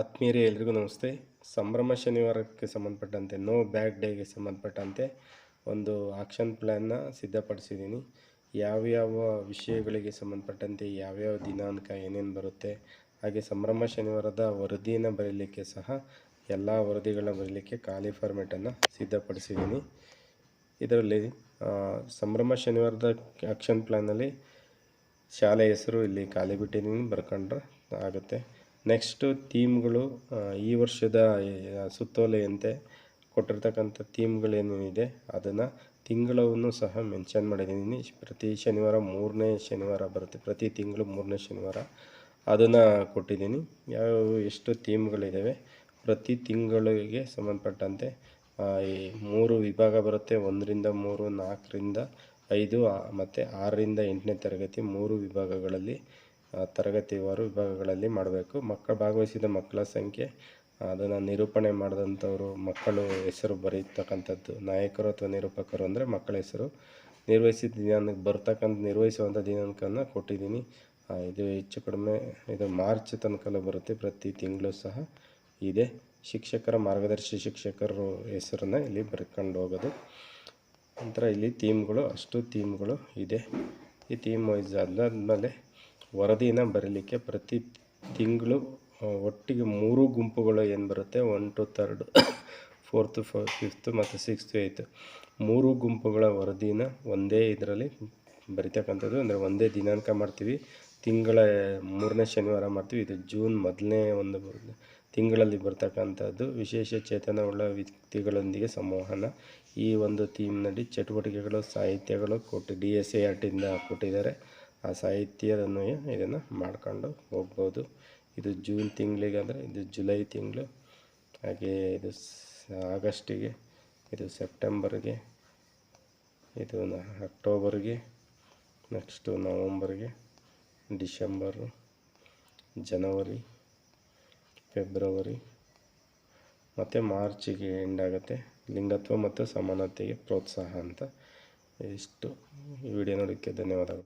ಆತ್ಮೀಯರೇ, ಎಲ್ರಿಗೂ ನಮಸ್ತೆ. ಸಂಭ್ರಮ ಶನಿವಾರಕ್ಕೆ ಸಂಬಂಧಪಟ್ಟಂತೆ ನೋ ಬ್ಯಾಡ್ ಡೇಗೆ ಸಂಬಂಧಪಟ್ಟಂತೆ ಒಂದು ಆಕ್ಷನ್ ಪ್ಲ್ಯಾನ್ನ ಸಿದ್ಧಪಡಿಸಿದ್ದೀನಿ. ಯಾವ್ಯಾವ ವಿಷಯಗಳಿಗೆ ಸಂಬಂಧಪಟ್ಟಂತೆ ಯಾವ್ಯಾವ ದಿನಾಂಕ ಏನೇನು ಬರುತ್ತೆ, ಹಾಗೆ ಸಂಭ್ರಮ ಶನಿವಾರದ ವರದಿಯನ್ನು ಬರೀಲಿಕ್ಕೆ ಸಹ ಎಲ್ಲ ವರದಿಗಳನ್ನ ಬರೀಲಿಕ್ಕೆ ಖಾಲಿ ಫಾರ್ಮೆಟನ್ನು ಸಿದ್ಧಪಡಿಸಿದ್ದೀನಿ. ಇದರಲ್ಲಿ ಸಂಭ್ರಮ ಶನಿವಾರದ ಆಕ್ಷನ್ ಪ್ಲ್ಯಾನಲ್ಲಿ ಶಾಲೆ ಹೆಸರು ಇಲ್ಲಿ ಖಾಲಿ ಬಿಟ್ಟಿದ್ದೀನಿ, ಬರ್ಕೊಂಡ್ರೆ ಆಗುತ್ತೆ. ನೆಕ್ಸ್ಟು ಥೀಮ್ಗಳು ಈ ವರ್ಷದ ಸುತ್ತೋಲೆಯಂತೆ ಕೊಟ್ಟಿರ್ತಕ್ಕಂಥ ಇದೆ. ಅದನ್ನು ತಿಂಗಳವನ್ನು ಸಹ ಮೆನ್ಷನ್ ಮಾಡಿದ್ದೀನಿ. ಪ್ರತಿ ಶನಿವಾರ ಮೂರನೇ ಶನಿವಾರ ಬರುತ್ತೆ. ಪ್ರತಿ ತಿಂಗಳು ಮೂರನೇ ಶನಿವಾರ ಅದನ್ನು ಕೊಟ್ಟಿದ್ದೀನಿ. ಯಾವ ಎಷ್ಟು ಥೀಮ್ಗಳಿದ್ದಾವೆ ಪ್ರತಿ ತಿಂಗಳಿಗೆ ಸಂಬಂಧಪಟ್ಟಂತೆ ಈ ಮೂರು ವಿಭಾಗ ಬರುತ್ತೆ. ಒಂದರಿಂದ ಮೂರು, ನಾಲ್ಕರಿಂದ ಐದು ಮತ್ತು ಆರರಿಂದ ಎಂಟನೇ ತರಗತಿ ಮೂರು ವಿಭಾಗಗಳಲ್ಲಿ ಆ, ತರಗತಿವಾರು ವಿಭಾಗಗಳಲ್ಲಿ ಮಾಡಬೇಕು. ಮಕ್ಕಳು ಭಾಗವಹಿಸಿದ ಮಕ್ಕಳ ಸಂಖ್ಯೆ ಅದನ್ನು ನಿರೂಪಣೆ ಮಾಡಿದಂಥವರು ಮಕ್ಕಳು ಹೆಸರು ಬರೀತಕ್ಕಂಥದ್ದು ನಾಯಕರು ಅಥವಾ ನಿರೂಪಕರು ಅಂದರೆ ಮಕ್ಕಳ ಹೆಸರು. ನಿರ್ವಹಿಸಿದ ದಿನಾಂಕ ಬರ್ತಕ್ಕಂಥ ನಿರ್ವಹಿಸುವಂಥ ದಿನಾಂಕವನ್ನು ಕೊಟ್ಟಿದ್ದೀನಿ. ಇದು ಹೆಚ್ಚು ಕಡಿಮೆ ಇದು ಮಾರ್ಚ್ ತನಕ ಬರುತ್ತೆ ಪ್ರತಿ ತಿಂಗಳು ಸಹ ಇದೆ. ಶಿಕ್ಷಕರ ಮಾರ್ಗದರ್ಶಿ ಶಿಕ್ಷಕರ ಹೆಸರನ್ನ ಇಲ್ಲಿ ಬರ್ಕೊಂಡು ಹೋಗೋದು. ನಂತರ ಇಲ್ಲಿ ಥೀಮ್ಗಳು ಅಷ್ಟು ಥೀಮ್ಗಳು ಇದೆ. ಈ ಥೀಮ್ ವೈಸ್ ಅದಾದಮೇಲೆ ವರದಿನ ಬರೀಲಿಕ್ಕೆ ಪ್ರತಿ ತಿಂಗಳು ಒಟ್ಟಿಗೆ ಮೂರು ಗುಂಪುಗಳು ಏನು ಬರುತ್ತೆ? ಒನ್ ಟು ತರ್ಡ್ ಫೋರ್ತು ಫ ಫಿಫ್ತು ಮತ್ತು ಸಿಕ್ಸ್ತು ಏಯ್ತು ಮೂರು ಗುಂಪುಗಳ ವರದಿನ ಒಂದೇ ಇದರಲ್ಲಿ ಬರಿತಕ್ಕಂಥದ್ದು. ಅಂದರೆ ಒಂದೇ ದಿನಾಂಕ ಮಾಡ್ತೀವಿ. ತಿಂಗಳ ಮೂರನೇ ಶನಿವಾರ ಮಾಡ್ತೀವಿ. ಇದು ಜೂನ್ ಮೊದಲನೇ ಒಂದು ತಿಂಗಳಲ್ಲಿ ಬರ್ತಕ್ಕಂಥದ್ದು ವಿಶೇಷ ಚೇತನವುಳ್ಳ ವ್ಯಕ್ತಿಗಳೊಂದಿಗೆ ಸಂವಹನ. ಈ ಒಂದು ಥೀಮ್ನಲ್ಲಿ ಚಟುವಟಿಕೆಗಳು, ಸಾಹಿತ್ಯಗಳು ಕೊಟ್ಟು ಡಿ ಎಸ್ ಎ ಆರ್ಟಿಂದ ಕೊಟ್ಟಿದ್ದಾರೆ. ಆ ಸಾಹಿತ್ಯದನ್ನು ಇದನ್ನು ಮಾಡ್ಕೊಂಡು ಹೋಗ್ಬೋದು. ಇದು ಜೂನ್ ತಿಂಗಳಿಗೆ ಅಂದರೆ ಇದು ಜುಲೈ ತಿಂಗಳು. ಹಾಗೆ ಇದು ಆಗಸ್ಟಿಗೆ, ಇದು ಸೆಪ್ಟೆಂಬರ್ಗೆ, ಇದು ಅಕ್ಟೋಬರ್ಗೆ, ನೆಕ್ಸ್ಟು ನವಂಬರ್ಗೆ ಡಿಶೆಂಬರು ಜನವರಿ, ಫೆಬ್ರವರಿ, ಮತ್ತು ಮಾರ್ಚಿಗೆ ಎಂಡ್ ಆಗುತ್ತೆ. ಲಿಂಗತ್ವ ಮತ್ತು ಸಮಾನತೆಗೆ ಪ್ರೋತ್ಸಾಹ ಅಂತ ಇಷ್ಟು. ಈ ವಿಡಿಯೋ ನೋಡೋಕ್ಕೆ ಧನ್ಯವಾದಗಳು.